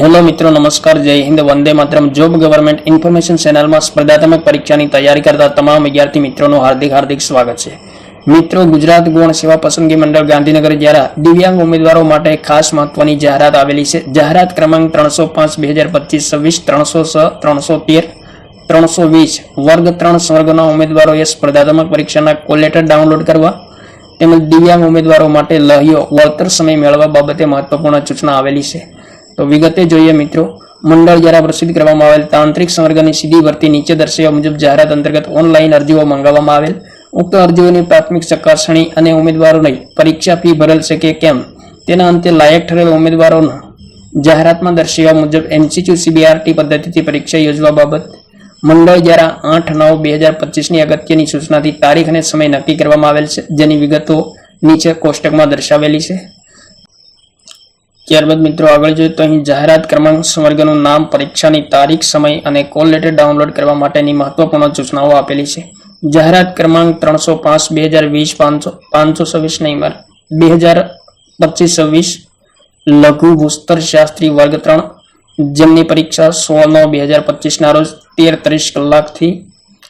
Hello મિત્રો, નમસ્કાર, જય હિન્દ, વંદે માત્રમ. જોબ ગવર્મેન્ટ ઇન્ફોર્મેશન ચેનલમાં સ્પર્ધાત્મક પરીક્ષાની તૈયારી કરતા તમામ વિદ્યાર્થી મિત્રોનું હાર્દિક હાર્દિક સ્વાગત છે. મિત્રો, ગુજરાત ગૌણ સેવા પસંદગી મંડળ ગાંધીનગર દ્વારા દિવ્યાંગ ઉમેદવારો માટે ખાસ મહત્વની જાહેરાત આવેલી છે. જાહેરાત ક્રમાંક ત્રણસો પાંચ, બે હજાર પચીસ, છવ્વીસ, ત્રણસો છ ત્રણસો તેર, ત્રણસો વીસ, વર્ગ ત્રણ સ્વર્ગના ઉમેદવારોએ સ્પર્ધાત્મક પરીક્ષાના કોલેટર ડાઉનલોડ કરવા તેમજ દિવ્યાંગ ઉમેદવારો માટે લહ્યો વળતર સમય મેળવવા બાબતે મહત્વપૂર્ણ સૂચના આવેલી છે. તો વિગતે જોઈએ મિત્રો, મંડળ દ્વારા પ્રસિદ્ધ કરવામાં આવેલ તાંત્રિક સંવર્ગની સીધી ભરતી નીચે દર્શાવ્યા મુજબ જાહેરાત અંતર્ગત ઓનલાઈન અરજીઓ મંગાવવામાં આવેલ. ઉક્ત અરજીઓની પ્રાથમિક ચકાસણી અને ઉમેદવારોની પરીક્ષા ફી ભરેલ છે કે કેમ? તેના અંતે લાયક ઠરેલ ઉમેદવારોનો જાહેરાતમાં દર્શાવ્યા મુજબ એમસીક્યુ સીબીઆરટી પદ્ધતિથી પરીક્ષા યોજવા બાબત, મંડળ દ્વારા આઠ નવ બે હજાર પચીસની અગત્યની સૂચનાથી તારીખ અને સમય નક્કી કરવામાં આવેલ છે, જેની વિગતો નીચે કોષ્ટકમાં દર્શાવેલી છે. ત્યારબાદ મિત્રો આગળ જોઈએ તો અહીં જાહેરાત ક્રમાંક વર્ગનું નામ, પરીક્ષાની તારીખ, સમય અને કોલ લેટર ડાઉનલોડ કરવા માટેની મહત્વપૂર્ણ સૂચનાઓ આપેલી છે. જાહેરાત ક્રમાંક ત્રણસો પાંચ, બે હજાર વીસ, પાંચસો પાંચસો છવ્વીસ નંબર બે હજાર પચીસ, છવ્વીસ, લઘુ ભૂસ્તર શાસ્ત્રી વર્ગ ત્રણ, જેમની પરીક્ષા સોળ નવ, બે હજાર પચીસના રોજ તેર ત્રીસ કલાકથી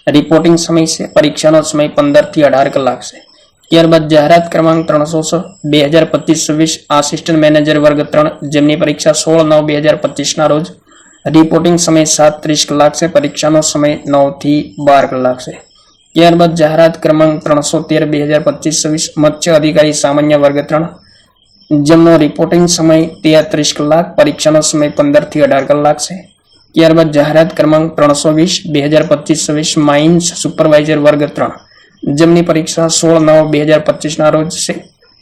રિપોર્ટિંગ સમય છે, પરીક્ષાનો સમય પંદરથી અઢાર કલાક છે. ત્યારબાદ જાહેરાત ક્રમાંક ત્રણસો છ બે હજાર પચીસ છવ્વીસ આસિસ્ટન્ટ મેનેજર વર્ગ ત્રણ, જેમની પરીક્ષા સોળ નવ બે હજાર પચીસના રોજ. રિપોર્ટિંગ સમય સાત ત્રીસ કલાક છે, પરીક્ષાનો સમય નવથી બાર કલાક છે. ત્યારબાદ જાહેરાત ક્રમાંક ત્રણસો તેર બે હજાર પચીસ છવ્વીસ, મત્સ્ય અધિકારી સામાન્ય વર્ગ ત્રણ, જેમનો રિપોર્ટિંગ સમય તેત્રીસ કલાક, પરીક્ષાનો સમય પંદરથી અઢાર કલાક છે. ત્યારબાદ જાહેરાત ક્રમાંક ત્રણસો વીસ બે હજાર પચીસ છવ્વીસ માઇન્સ સુપરવાઇઝર વર્ગ ત્રણ જેમની પરીક્ષા સોળ નવ બે હજાર પચીસના રોજ છે.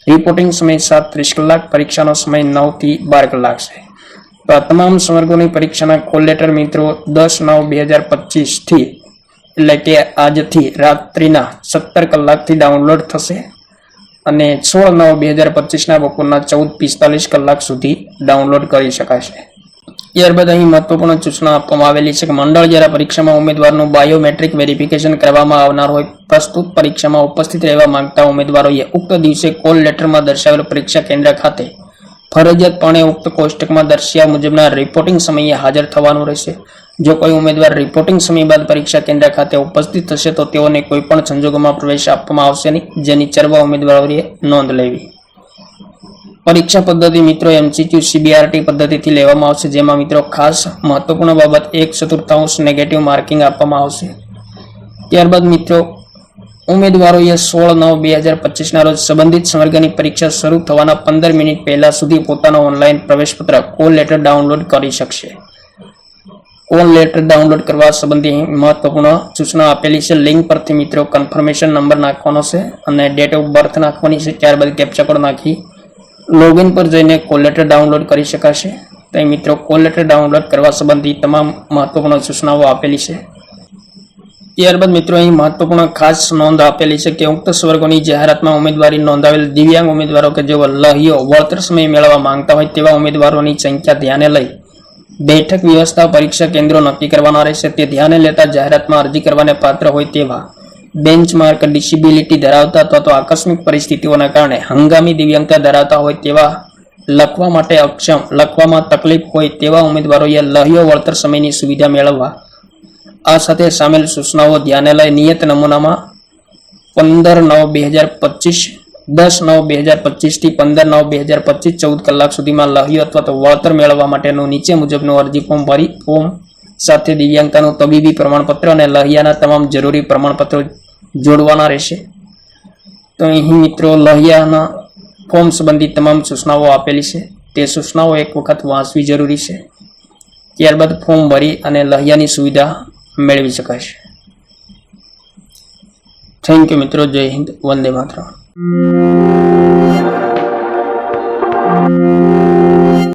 રિપોર્ટિંગ સમય સાત ત્રીસ કલાક, પરીક્ષાનો સમય નવથી બાર કલાક છે. તો આ તમામ સંવર્ગોની પરીક્ષાના કોલ લેટર મિત્રો દસ નવ બે હજાર પચીસથી એટલે કે આજથી રાત્રિના સત્તર કલાકથી ડાઉનલોડ થશે અને સોળ નવ બે હજાર પચીસના બપોરના ચૌદ પિસ્તાલીસ કલાક સુધી ડાઉનલોડ કરી શકાશે. ત્યારબાદ અહીં મહત્વપૂર્ણ સૂચના આપવામાં આવેલી છે કે મંડળ દ્વારા પરીક્ષામાં ઉમેદવારનું બાયોમેટ્રિક વેરિફિકેશન કરવામાં આવનાર હોય, પ્રસ્તુત પરીક્ષામાં ઉપસ્થિત રહેવા માંગતા ઉમેદવારોએ ઉક્ત દિવસે કોલ લેટરમાં દર્શાવેલ પરીક્ષા કેન્દ્ર ખાતે ફરજિયાતપણે ઉક્ત કોષ્ટકમાં દર્શાવ્યા મુજબના રિપોર્ટિંગ સમયે હાજર થવાનું રહેશે. જો કોઈ ઉમેદવાર રિપોર્ટિંગ સમય બાદ પરીક્ષા કેન્દ્ર ખાતે ઉપસ્થિત થશે તો તેઓને કોઈપણ સંજોગોમાં પ્રવેશ આપવામાં આવશે નહીં, જેની ચરવા ઉમેદવારોએ નોંધ લેવી. પરીક્ષા પદ્ધતિ મિત્રો એમસીક્યુ સીબીઆરટી પદ્ધતિથી લેવામાં આવશે, જેમાં મિત્રો ખાસ મહત્વપૂર્ણ બાબત એક ચતુર્થાંશ નેગેટિવ માર્કિંગ આપવામાં આવશે. ત્યારબાદ મિત્રો, ઉમેદવારોએ સોળ નવ બે હજાર પચીસના રોજ સંબંધિત સંવર્ગની પરીક્ષા શરૂ થવાના પંદર મિનિટ પહેલા સુધી પોતાનો ઓનલાઈન પ્રવેશપત્ર કોલ લેટર ડાઉનલોડ કરી શકશે. કોલ લેટર ડાઉનલોડ કરવા સંબંધી મહત્વપૂર્ણ સૂચના આપેલી છે. લિંક પરથી મિત્રો કન્ફર્મેશન નંબર નાખવાનો છે અને ડેટ ઓફ બર્થ નાખવાની છે. ત્યારબાદ કેપ્ચા કોડ નાખી લોગિન પર જઈને કોલ લેટર ડાઉનલોડ કરી શકાશે. તો મિત્રો, કોલ લેટર ડાઉનલોડ કરવા સંબંધી તમામ મહત્વપૂર્ણ સૂચનાઓ આપેલી છે. ત્યારબાદ મિત્રો, અહીં મહત્વપૂર્ણ ખાસ નોંધ આપેલી છે કે ઉક્ત સ્વર્ગોની જાહેરાતમાં ઉમેદવારી નોંધાવેલ દિવ્યાંગ ઉમેદવારો કે જેઓ લહ્યો વળતર સમય મેળવવા માંગતા હોય તેવા ઉમેદવારોની સંખ્યા ધ્યાને લઈ બેઠક વ્યવસ્થા પરીક્ષા કેન્દ્રો નક્કી કરવાના રહેશે. તે ધ્યાને લેતા જાહેરાતમાં અરજી કરવાને પાત્ર હોય તેવા બેન્ચમાર્ક ડિસેબિલિટી ધરાવતા અથવા તો આકસ્મિક પરિસ્થિતિઓના કારણે હંગામી દિવ્યાંગતા ધરાવતા હોય તેવા લખવા માટે અક્ષમ, લખવામાં તકલીફ હોય તેવા ઉમેદવારોએ લહ્યો વળતર સમયની સુવિધા મેળવવા. આ સાથે સામેલ સૂચનાઓ ધ્યાને લઈ નિયત નમૂનામાં પંદર નવ બે હજાર પચીસ, દસ નવ બે હજાર પચીસથી પંદર નવ બે હજાર પચીસ ચૌદ કલાક સુધીમાં લહ્યો અથવા તો વળતર મેળવવા માટેનું નીચે મુજબનું અરજી ફોર્મ ભરી, ફોર્મ સાથે દિવ્યાંગતાનું તબીબી પ્રમાણપત્ર અને લહિયાના તમામ જરૂરી પ્રમાણપત્રો જોડવાના રહેશે. તો અહીં મિત્રો લહિયાના ફોર્મ સંબંધિત તમામ સૂચનાઓ આપેલી છે. તે સૂચનાઓ એક વખત વાંચવી જરૂરી છે. ત્યારબાદ ફોર્મ ભરી અને લહિયાની સુવિધા મેળવી શકાશે થેન્ક યુ મિત્રો. જય હિન્દ. વંદે માતરમ.